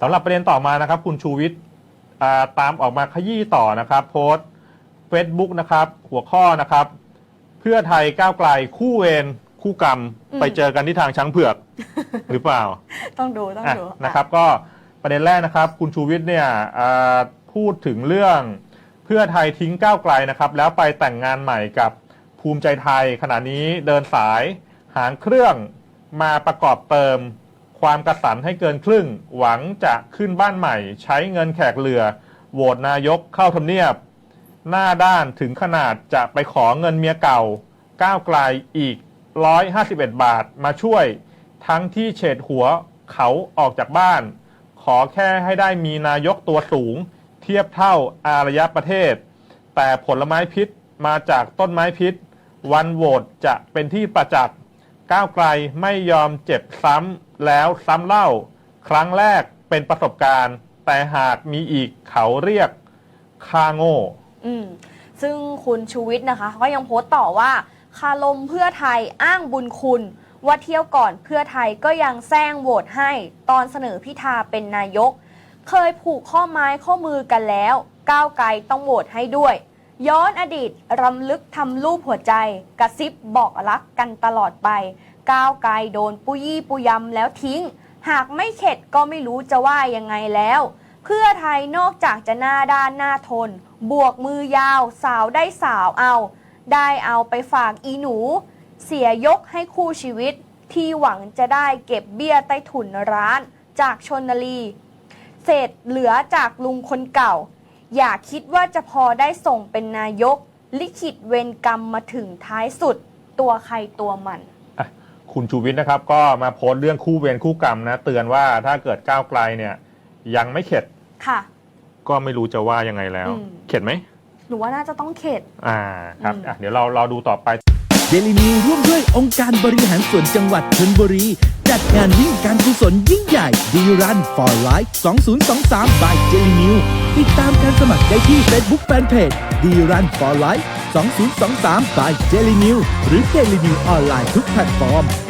สำหรับประเด็นต่อมานะครับ คุณชูวิทย์อ่าตามออกมาขยี้ต่อนะครับ โพสต์ Facebook นะครับ หัวข้อนะครับ เพื่อไทยก้าวไกลคู่เวรคู่กรรมอืมไปเจอกันที่ทางช้างเผือกหรือเปล่า ต้องดูต้องอะดูนะครับ ก็ประเด็นแรกนะครับ คุณชูวิทย์เนี่ยอ่าพูดถึงเรื่องเพื่อไทยทิ้งก้าวไกลนะครับ แล้วไปแต่งงานใหม่กับภูมิใจไทย ขณะนี้เดินสายหางเครื่องมาประกอบเติม ความกระสันให้เกินครึ่ง หวังจะขึ้นบ้านใหม่ ใช้เงินแขกเรือ โหวตนายกเข้าทำเนียบ หน้าด้านถึงขนาดจะไปขอเงินเมียเก่า ก้าวไกลอีก 151 บาทมาช่วย ทั้งที่เฉดหัวเขาออกจากบ้าน ขอแค่ให้ได้มีนายกตัวสูง เทียบเท่าอารยประเทศ แต่ผลไม้พิษมาจากต้นไม้พิษ วันโหวตจะเป็นที่ประจักษ์ก้าวไกลไม่ยอมเจ็บซ้ำ แล้วซ้ำเล่า ครั้งแรกเป็นประสบการณ์ แต่หากมีอีกเขาเรียกคาโง่อืมซึ่งคุณชูวิทย์นะคะก็ยังโพสต์ต่อว่า คาลมเพื่อไทยอ้างบุญคุณว่าเที่ยวก่อนเพื่อไทยก็ยังแซงโหวตให้ตอนเสนอพิธาเป็นนายก เคยผูกข้อไม้ข้อมือกันแล้ว ก้าวไกลต้องโหวตให้ด้วย ย้อนอดีตรำลึกทำรูปหัวใจ กระซิบบอกรักกันตลอดไป ก้าวไกลโดนปุยี่ปุยำแล้วทิ้ง หากไม่เข็ดก็ไม่รู้จะว่ายังไงแล้ว เพื่อไทยนอกจากจะหน้าด้านหน้าทน บวกมือยาวสาวได้สาวเอา ได้เอาไปฝากอีหนู เสียยกให้คู่ชีวิตที่หวังจะได้เก็บเบี้ยใต้ถุนร้านจากชนลีเศษเหลือจากลุงคนเก่า อย่าคิดว่าจะพอได้ส่งเป็นนายก ลิขิตเวรกรรมมาถึงท้ายสุด ตัวใครตัวมัน คุณชูวิทย์นะครับ ก็มาโพสต์เรื่องคู่เวรคู่กรรมนะ เตือนว่าถ้าเกิดก้าวไกลเนี่ย ยังไม่เข็ดค่ะ ก็ไม่รู้จะว่ายังไงแล้ว อืม เข็ดไหมหรือว่าน่าจะต้องเข็ด อ่าครับอืม อะเดี๋ยวเราเราดูต่อไป เดลินิวร่วมด้วยองค์การบริหารส่วนจังหวัดชลบุรี จัดงานวิ่งการกุศลยิ่งใหญ่ดีรัน for life 2023 by เจลินิวติดตามการสมัครได้ที่ Facebook Fanpage ดีรัน for life 2023 by Daily News หรือ Daily News ออนไลน์ทุกแพลตฟอร์ม